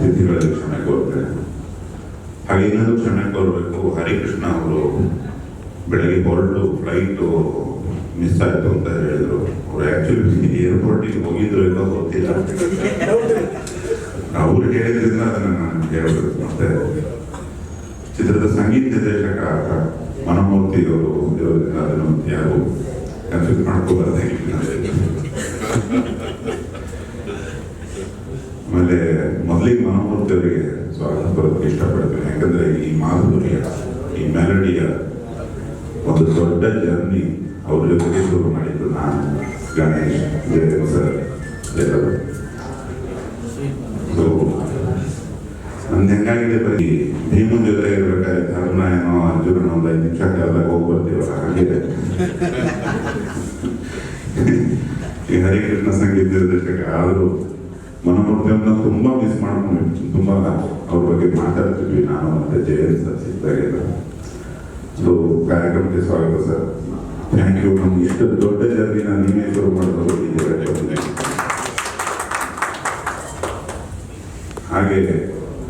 ಅತಿಥಿಗಳಲ್ಲಿ ಕ್ಷಮೆ ಕೋರ್ತೇನೆ ಹಾಗೆ ಕ್ಷಮೆ ಕೋರಬೇಕು ಹರಿಕೃಷ್ಣ ಅವರು ಬೆಳಗ್ಗೆ ಹೊರಟು ಫ್ಲೈಟು ಮಿಸ್ ಆಯಿತು ಅಂತ ಹೇಳಿದರು. ಅವ್ರು ಆ್ಯಕ್ಚುಲಿ ಏರ್ಪೋರ್ಟಿಗೆ ಹೋಗಿದ್ರು ಏನೋ ಗೊತ್ತಿಲ್ಲ. ಅವ್ರು ಹೇಳಿದ್ರಿಂದ ಅದನ್ನು ನಾನು ಹೇಳ್ಬೇಕು ಮತ್ತೆ. ಚಿತ್ರದ ಸಂಗೀತ ನಿರ್ದೇಶಕ ಮನಮೂರ್ತಿ ಅವರು ಇರೋದ್ರಿಂದ ಅದನ್ನು ಯಾರು ಕನ್ಫ್ಯೂಸ್ ಮಾಡ್ಕೋಬಾರ್ದಾಗಿಲ್ಲ ಆಮೇಲೆ ಮೊದಲಿಗೆ ಮನೋಮೂರ್ತಿ ಅವರಿಗೆ ಸ್ವಾಗತ ಬರೋದಕ್ಕೆ ಇಷ್ಟಪಡ್ತೇನೆ ಯಾಕಂದ್ರೆ ಈ ಮಾಧುರ್ಯ ಈ ಮೆಲಡಿಯ ಒಂದು ದೊಡ್ಡ ಜರ್ನಿ ಅವ್ರ ಜೊತೆಗೆ ಶುರು ಮಾಡಿದ್ದು ನಾನು, ಗಣೇಶ್ ಜಯನ್ ಸರ್, ಎಲ್ಲರೂ. ನಂದು ಹೆಂಗಾಗಿದೆ ಬರೀ ಭೀಮನ್ ಜೊತೆ ಇರ್ಬೇಕಾದ್ರೆ ಧರ್ಮ ಏನೋ ಅರ್ಜುನ ಒಂದು ಐದು ನಿಮಿಷ ಕಾಲದಾಗ ಹೋಗಿ ಬರ್ತೀವಲ್ಲ ಹಾಗಿದೆ ಈ ಹರಿಕೃಷ್ಣ ಸಂಗೀತ ನಿರ್ದೇಶಕ ಆದರೂ ಮನೋಮೂರ್ತಿಯನ್ನ ತುಂಬಾ ಮಿಸ್ ಮಾಡ್ಕೊಂಡು ತುಂಬಾ ಅವ್ರ ಬಗ್ಗೆ ಮಾತಾಡ್ತಿದ್ವಿ. ನಾನು ಮತ್ತೆ ಜಯಂತ್ ಸರ್ ಸಿಕ್ತಾಗೆಲ್ಲ ಸೊ ಕಾರ್ಯಕ್ರಮಕ್ಕೆ ಸ್ವಾಗತ ಸರ್ ಥ್ಯಾಂಕ್ ಯು ನಮ್ಗೆ ಎಷ್ಟು ದೊಡ್ಡ ಜರ್ನಿನ ನೀವೇ ಶುರು ಈ ಹಾಗೆ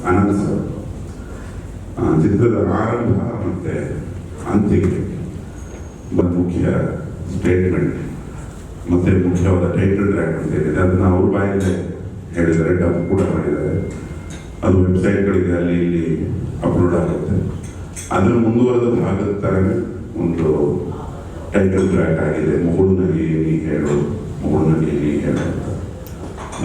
ಆನಂದ್ ಸರ್ ಚಿತ್ರದ ಆರಂಭ ಮತ್ತೆ ಅಂತ್ಯಕ್ಕೆ ಒಂದು ಮುಖ್ಯ ಸ್ಟೇಟ್ಮೆಂಟ್ ಮತ್ತೆ ಮುಖ್ಯವಾದ ಟೈಟಲ್ ಟ್ರ್ಯಾಕ್ ಅಂತ ಹೇಳಿದೆ ಅದನ್ನ ಅವ್ರ ಬಾಯಲ್ಲೇ ಹೇಳಿದ್ದಾರೆ ಡಬ್ ಕೂಡ ಮಾಡಿದ್ದಾರೆ. ಅದು ವೆಬ್ಸೈಟ್ಗಳಿಗೆ ಅಲ್ಲಿ ಇಲ್ಲಿ ಅಪ್ಲೋಡ್ ಆಗುತ್ತೆ. ಅದರ ಮುಂದುವರೆದ ಭಾಗದ ಥರನೇ ಒಂದು ಟೈಟಲ್ ಟ್ರ್ಯಾಕ್ ಆಗಿದೆ ಮುಗುಳು ನಗಿ ನೀ ಹೇಳು ಮುಗುಳು ನಗಿ ನೀ ಹೇಳು ಅಂತ.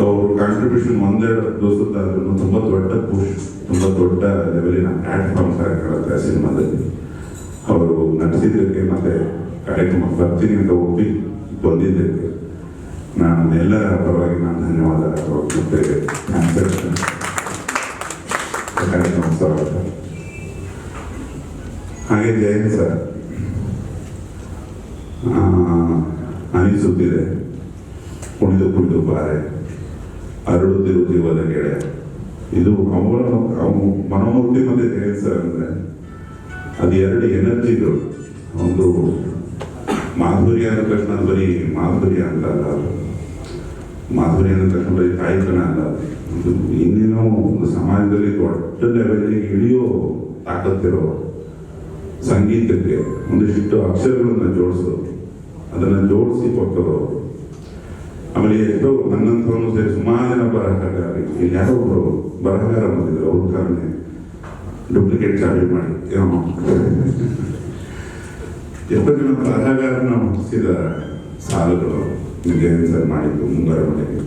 ಅವ್ರ ಕಾಂಟ್ರಿಬ್ಯೂಷನ್ ಒಂದೆರಡು ದೋಸ್ತಾದ್ರೂ ತುಂಬ ದೊಡ್ಡ ಪುಷ್ ತುಂಬ ದೊಡ್ಡ ಲೆವೆಲಿನ ಪ್ಲಾಟ್ಫಾರ್ಮ್ ಕಾರ್ಯಕ್ರಮ ಸಿನಿಮಾದಲ್ಲಿ. ಅವರು ನಡೆಸಿದ್ದಕ್ಕೆ ಮತ್ತೆ ಕಾರ್ಯಕ್ರಮ ಬರ್ತೀನಿ ಅಂತ ಒಪ್ಪಿ ಬಂದಿದ್ದಕ್ಕೆ. ನಾನು ಎಲ್ಲರ ಪರವಾಗಿ ನಾನು ಧನ್ಯವಾದ ಮತ್ತೆ ಸ್ವಾಗತ ಹಾಗೆ ಜಯಂತ್ ಸರ್ ಅನಿಸುತ್ತಿದೆ ಕುಣಿದು ಕುಣಿದು ಬಾರೆ ಅರಳುತ್ತಿರು ಜೀವದ ಗೆಳೆ ಇದು ಅವರ ಮನೋಮೂರ್ತಿ ಮತ್ತೆ ಜಯಂತ್ ಸರ್ ಅಂದ್ರೆ ಅದು ಎರಡು ಎನರ್ಜಿಗಳು ಒಂದು ಮಾಧುರ್ಯ ಅಂದ ತಕ್ಷಣ ಬರೀ ಮಾಧುರ್ಯ ಅಂತ ಅಲ್ಲ ಅದು. ಮಾಧುರ್ಯ ಈ ಕಾಯಕನ ಅಲ್ಲ ಅದು ಇನ್ನೇನೋ ಒಂದು ಸಮಾಜದಲ್ಲಿ ದೊಡ್ಡ ಲೆವೆಲ್ಗೆ ಇಳಿಯೋ ತಾಕತ್ತಿರೋ ಸಂಗೀತಕ್ಕೆ ಒಂದಿಷ್ಟು ಅಕ್ಷರಗಳನ್ನ ಜೋಡಿಸೋದು ಅದನ್ನ ಜೋಡಿಸಿ ಕೊಟ್ಟರು. ಆಮೇಲೆ ಎಷ್ಟೋ ನನ್ನಂಥವನು ಸೇರಿ ಸುಮಾರು ಜನ ಬರಹಗಾರ ಇಲ್ಲಿ ಯಾರೋ ಒಬ್ರು ಬರಹಗಾರ ಬಂದಿದ್ರು ಅವ್ರ ಕಾರಣ ಡೂಪ್ಲಿಕೇಟ್ ಚಾರ್ಜ್ ಮಾಡಿ. ಎಷ್ಟೋ ಜನ ಬರಹಗಾರನ ಹುಟ್ಟಿಸಿದ ಸಾಲುಗಳು. ಜಯಂತ್ ಸರ್ ಮಾಡಿದ್ದು ಮುಂಗಾರ ಮನೆಗೆ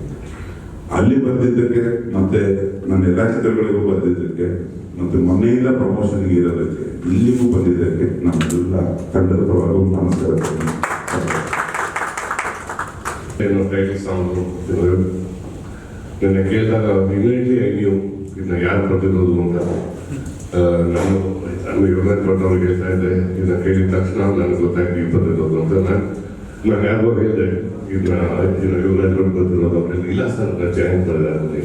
ಅಲ್ಲಿ ಬಂದಿದ್ದಕ್ಕೆ ಮತ್ತೆ ನನ್ನ ಎಲ್ಲ ಚಿತ್ರಗಳಿಗೂ ಬಂದಿದ್ದಕ್ಕೆ ಮತ್ತೆ ಮೊನ್ನೆಯಿಂದ ಪ್ರಮೋಷನ್ಗೆ ಇರೋದಕ್ಕೆ, ಇಲ್ಲಿಗೂ ಬಂದಿದ್ದಕ್ಕೆ ನಮ್ಮೆಲ್ಲ ತಂಡದ ಪರವಾಗಿ ನಮಸ್ಕಾರ ನನ್ನ ಕೇಳಿದಾಗ ಇಮಿಡಿಯೇಟ್ಲಿ ಐ ನ್ಯೂ ಇದನ್ನ ಯಾರು ಬರ್ತಿರೋದು ಅಂತ ನಾನು ನಾನು ಯುವರಾಜ್ ಭಟ್ ಅವ್ರಿಗೆ ಹೇಳ್ತಾ ಇದ್ದೆ. ಇದನ್ನ ಕೇಳಿದ ತಕ್ಷಣ ನನಗೆ ಗೊತ್ತಾಯ್ತು ಬರ್ತಿರೋದು ಅಂತ. ನಾನು ನಾನು ಯಾರಿಗೋ ಹೇಳಿದೆ. ಇದನ್ನ ಇದನ್ನ ಯುವರಾಜ್ ಭಟ್ ಬರ್ತಿರೋದು ಅವ್ರು ಹೇಳಿದ್ರು, ಇಲ್ಲ ಸರ್ ಜಯಂತ್ ಬರ್ತಾರೆ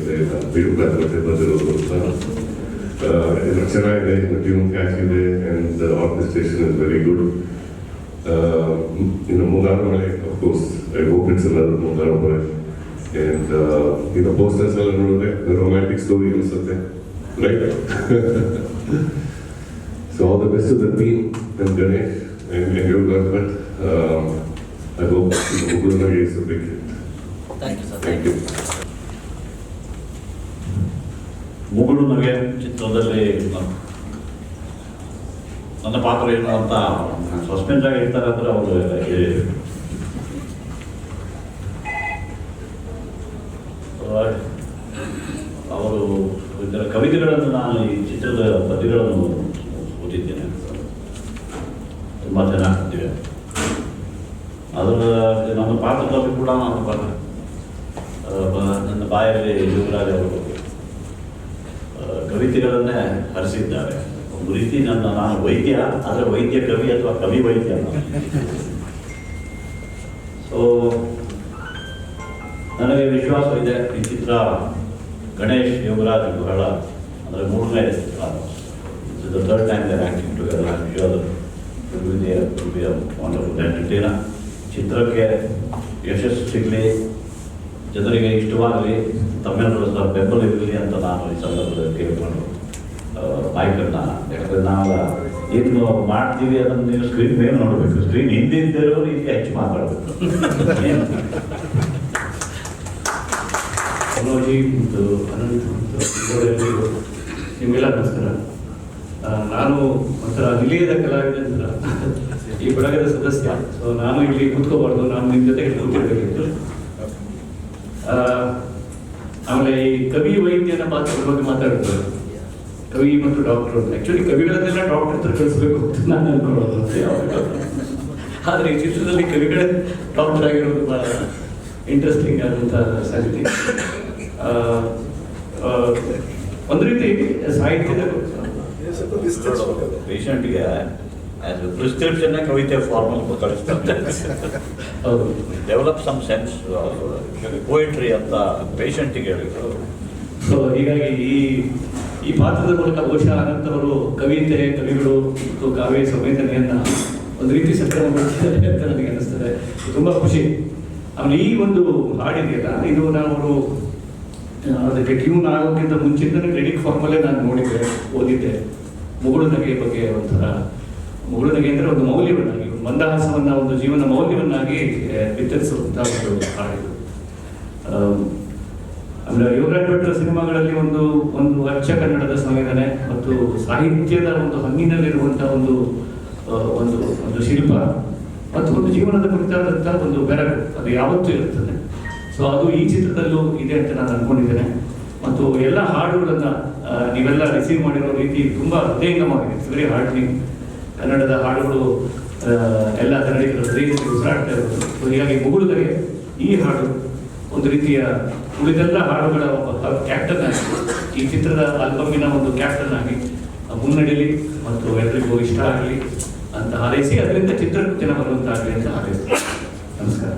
ಬಿಡುಗಾದ ಮತ್ತೆ ಬರ್ತಿರೋದು ಅಂತ ಆ, ಇದು ಚೆನ್ನಾಗಿದೆ ಟ್ಯೂನ್ ಕ್ಯಾಚ್ ಇದೆ and orchestration is very good uh, you know, Mungarmale, of course, I hope it's another Mungarmale. And, uh, you know, posters all around it, the romantic story or something, right? so all the best to the I hope you know, Gurunagi is a big hit. Thank you sir Thank you. ಮುಗುಳು ನಗೆ ಚಿತ್ರದಲ್ಲಿ ನನ್ನ ಪಾತ್ರ ಏನು ಅಂತ suspense ಆಗಿ ಇರ್ತಾರೆ ಅಂದರೆ ಅವರು ಅವರು ಇದರ ಕವಿತೆಗಳನ್ನು ನಾನು ಈ ಚಿತ್ರದ ಪದ್ಯಗಳನ್ನು ಓದಿದ್ದೇನೆ. ತುಂಬ ತುಂಬಾ ಅದರ ನನ್ನ ಪಾತ್ರದಲ್ಲಿ ಕೂಡ ನಾನು ಬಂದೆ ನನ್ನ ಬಾಯಲ್ಲಿ ಯುವರಾಜ್ ಅವರು ಕವಿತೆಗಳನ್ನೇ ಹರಿಸಿದ್ದಾರೆ. ಒಂದು ರೀತಿ ನನ್ನ, ನಾನು ವೈದ್ಯ, ಆದರೆ ವೈದ್ಯ ಕವಿ ಅಥವಾ ಕವಿ ವೈದ್ಯ ಸೊ ನನಗೆ ವಿಶ್ವಾಸ ಇದೆ ಈ ಚಿತ್ರ ಗಣೇಶ್ ಯೋಗರಾಜ್ ಬಹಳ ಅಂದರೆ ಮೂರನೇ ಚಿತ್ರ. Third time acting together I be wonderful entertainer ಚಿತ್ರಕ್ಕೆ ಯಶಸ್ಸು ಸಿಗಲಿ ಜನರಿಗೆ ಇಷ್ಟವಾಗಲಿ ತಮ್ಮೆಲ್ಲರೂ ಸಹ ಬೆಂಬಲ ಇರಲಿ ಅಂತ ನಾನು ಈ ಸಂದರ್ಭದಲ್ಲಿ ಕೇಳಿಕೊಂಡು ಮಾಹಿತಿಗಳನ್ನ ಯಾಕಂದರೆ ನಾವು ಏನು ಮಾಡ್ತೀವಿ ಅದನ್ನು ನೀವು ಸ್ಕ್ರೀನ್ ಮೇಲೆ ನೋಡಬೇಕು. ಸ್ಕ್ರೀನ್ ಹಿಂದೆ ಇದ್ದಿರೋರು ಇಲ್ಲಿ ಹೆಚ್ಚು ಮಾತಾಡಬೇಕು. ಅನಂತ ನಿಮಗೆಲ್ಲ ನಮಸ್ಕಾರ. ನಾನು ಒಂಥರ ನಿಲಯದ ಕಲಾವಿದ ಅಂತರ ಈ ಬಳಗದ ಸದಸ್ಯ. ಸೊ ನಾನು ಇಲ್ಲಿ ಕೂತ್ಕೋಬಾರ್ದು. ನಾನು ನಿಮ್ಮ ಜೊತೆಗೆ ಕೂತಿರ್ಬೇಕಿತ್ತು ಆಮೇಲೆ ಈ ಕವಿ ವೈದ್ಯನ ಪಾತ್ರದ ಬಗ್ಗೆ ಮಾತಾಡ್ತಾರೆ ಕವಿ ಮತ್ತು ಡಾಕ್ಟರ್ ಅಂತ. ಆ್ಯಕ್ಚುಲಿ ಕವಿಗಳನ್ನೆಲ್ಲ ಡಾಕ್ಟರ್ ಹತ್ರ ಕಳಿಸ್ಬೇಕು ಅಂತ ನಾನು ಅನ್ಕೊಳ್ಳೋದು. ಅಂತ ಆದರೆ ಈ ಚಿತ್ರದಲ್ಲಿ ಕವಿಗಳೇ ಡಾಕ್ಟರ್ ಆಗಿರೋದು ಬಹಳ ಇಂಟ್ರೆಸ್ಟಿಂಗ್ ಆದಂಥ ಸಾಹಿತ್ಯ ಒಂದು ರೀತಿ ಸಾಹಿತ್ಯದ ಪೇಷಂಟ್ಗೆ ಆಸ್ ಪ್ರಿಸ್ಕ್ರಿಪ್ಷನ್ ಕವಿತೆ ಫಾರ್ಮಲ್ ಕಳಿಸ್ತಾರೆ. ಹೌದು. ಡೆವಲಪ್ ಸಮ್ ಸೆನ್ಸ್ ಪೋಯಿಟ್ರಿ ಅಂತ ಪೇಷಂಟಿಗೆ ಹೇಳಿದ್ರು. ಸೊ ಹೀಗಾಗಿ ಈ ಈ ಪಾತ್ರದ ಮೂಲಕ ಬಹುಶಃ ಅನಂತವರು ಕವಿತೆ ಕವಿಗಳು ಮತ್ತು ಕಾವ್ಯ ಸಂವೇದನೆಯನ್ನು ಒಂದು ರೀತಿ ಸಂಕ್ರಮಗೊಳಿಸಿದ್ದಾರೆ ಅಂತ ನನಗೆ ಅನಿಸ್ತದೆ ತುಂಬ ಖುಷಿ. ಆಮೇಲೆ ಈ ಒಂದು ಹಾಡಿದೆಯಲ್ಲ ಇದು ನಾವು ಅದಕ್ಕೆ ಟ್ಯೂನ್ ಆಗೋಕ್ಕಿಂತ ಮುಂಚಿಂದನೇ ಲಿರಿಕ್ ಫಾರ್ಮಲ್ಲೇ ನಾನು ನೋಡಿದ್ದೆ ಓದಿದ್ದೆ. ಮುಗುಳು ನಗೆ ಬಗ್ಗೆ ಒಂಥರ ಮುಗುಳು ನಗೆ ಅಂದರೆ ಒಂದು ಮೌಲ್ಯವನ್ನಾಗಿ ಮಂದಹಾಸವನ್ನ ಒಂದು ಜೀವನ ಮೌಲ್ಯವನ್ನಾಗಿ ಬಿತ್ತರಿಸುವಂಥ ಒಂದು ಹಾಡಿದು ಆಮ್, ಅಂದ್ರೆ ಯುವರಾಜ್ ಭಟ್ರ ಸಿನಿಮಾಗಳಲ್ಲಿ ಒಂದು ಒಂದು ಅಚ್ಚ ಕನ್ನಡದ ಸಂವೇದನೆ ಮತ್ತು ಸಾಹಿತ್ಯದ ಒಂದು ಹಂಗಿನಲ್ಲಿರುವಂತಹ ಒಂದು ಒಂದು ಒಂದು ಶಿಲ್ಪ ಮತ್ತು ಒಂದು ಜೀವನದ ಕುರಿತಾದಂತಹ ಒಂದು ಬೆರಗು ಅದು ಯಾವತ್ತೂ ಇರುತ್ತದೆ. ಸೊ ಅದು ಈ ಚಿತ್ರದಲ್ಲೂ ಇದೆ ಅಂತ ನಾನು ಅನ್ಕೊಂಡಿದ್ದೇನೆ. ಮತ್ತು ಎಲ್ಲ ಹಾಡುಗಳನ್ನ ನೀವೆಲ್ಲ ರಿಸೀವ್ ಮಾಡಿರೋ ರೀತಿ ತುಂಬಾ ಹೃದಯಂಗಮವಾಗಿದೆ. ವೆರಿ ಹಾರ್ಡ್ನಿಂಗ್ ಕನ್ನಡದ ಹಾಡುಗಳು ಎಲ್ಲ ಕನ್ನಡಿಗರ ಹೃದಯದಲ್ಲಿ ಉಸಿರಾಡ್ತಾ ಇರೋದು. ಸೊ ಹೀಗಾಗಿ ಮುಗುಳಿದರೆ ಈ ಹಾಡು ಒಂದು ರೀತಿಯ ಉಳಿದೆಲ್ಲ ಹಾಡುಗಳ ಕ್ಯಾಪ್ಟನ್ ಆಗಿ, ಈ ಚಿತ್ರದ ಆಲ್ಬಮಿನ ಒಂದು ಕ್ಯಾಪ್ಟನ್ ಆಗಿ ಮುನ್ನಡೆಯಲಿ ಮತ್ತು ಎಲ್ಲರಿಗೂ ಇಷ್ಟ ಆಗಲಿ ಅಂತ ಹಾರೈಸಿ, ಅದರಿಂದ ಚಿತ್ರಕೃತಿನ ಬರುವಂತಾಗಲಿ ಅಂತ ಹಾರೈಸಿ ನಮಸ್ಕಾರ.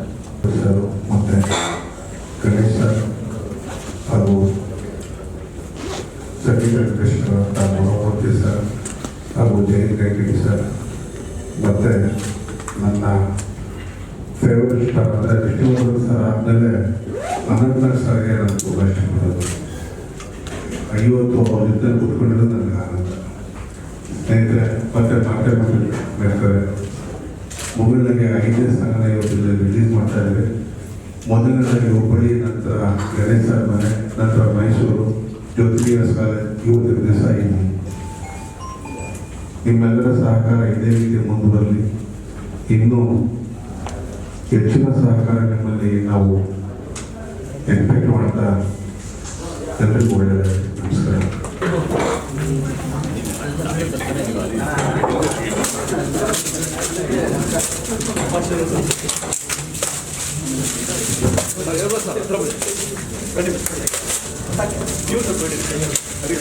ಸಂಗೀತ ನಿರ್ದೇಶಕರು ಹಾಗೂ ಮೂರ್ತಿ ಸರ್ ಹಾಗೂ ಜಯಂತ್ ವೆಂಕಟೇಶ್ ಸರ್ ಮತ್ತು ನನ್ನ ಫೇವ್ರೆಟ್ ಅಂದರೆ ಸರ್ ಆದಮೇಲೆ ಅನಂತನಾಗ್ ಸರ್ಗೆ ನಾನು ತುಂಬ ಇಷ್ಟಪಡೋದು ಐವತ್ತು ಅವ್ರ ಜೊತೆ ಕೂತ್ಕೊಂಡಿರೋದು ನನಗೆ ಆನಂದ ಸ್ನೇಹಿತರೆ ಮತ್ತೆ ಮಾಧ್ಯಮ ಬೇಕಾದ್ರೆ ಮೊಬೈಲ್ನಾಗೆ ಐದನೇ ಸ್ಥಾನ ಇವತ್ತು ರಿಲೀಸ್ ಮಾಡ್ತಾ ಇದ್ದೀವಿ ಮೊದಲನೇದಾಗಿ ಹುಬ್ಬಳ್ಳಿ ನಂತರ ಗಣೇಶ ಸರ್ ಮನೆ ನಂತರ ಮೈಸೂರು ಜ್ಯೋತಿರ್ಲಿಂಗ ಕಾಲೇಜ್ ಇವತ್ತಿನ ದಿವಸ ಇಲ್ಲಿ. ನಿಮ್ಮೆಲ್ಲರ ಸಹಕಾರ ಇದೇ ರೀತಿ ಮುಂದುವರಲಿ ಇನ್ನೂ ಹೆಚ್ಚಿನ ಸಹಕಾರ ನಿಮ್ಮಲ್ಲಿ ನಾವು ಎಕ್ಸ್ಪೆಕ್ಟ್ ಮಾಡ್ತಾ ಎಲ್ಲರಿಗೂ ಒಳ್ಳೆಯದಾಗಲಿ. ನಮಸ್ಕಾರ. யூடியூப் போயிட்டு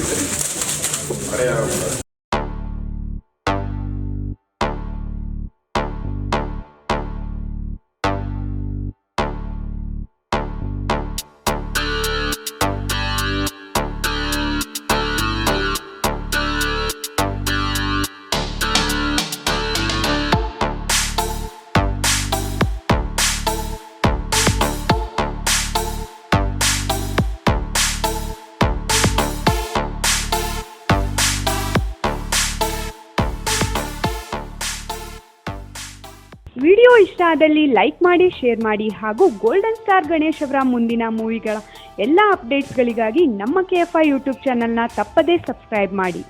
ವಿಡಿಯೋ ಇಷ್ಟ ಆದಲ್ಲಿ ಲೈಕ್ ಮಾಡಿ, ಶೇರ್ ಮಾಡಿ ಹಾಗೂ ಗೋಲ್ಡನ್ ಸ್ಟಾರ್ ಗಣೇಶ್ ಅವರ ಮುಂದಿನ ಮೂವಿಗಳ ಎಲ್ಲ ಅಪ್ಡೇಟ್ಸ್ಗಳಿಗಾಗಿ ನಮ್ಮ ಕೆ ಎಫ್ ಐ ಯೂಟ್ಯೂಬ್ ಚಾನಲ್ನ ತಪ್ಪದೇ ಸಬ್ಸ್ಕ್ರೈಬ್ ಮಾಡಿ.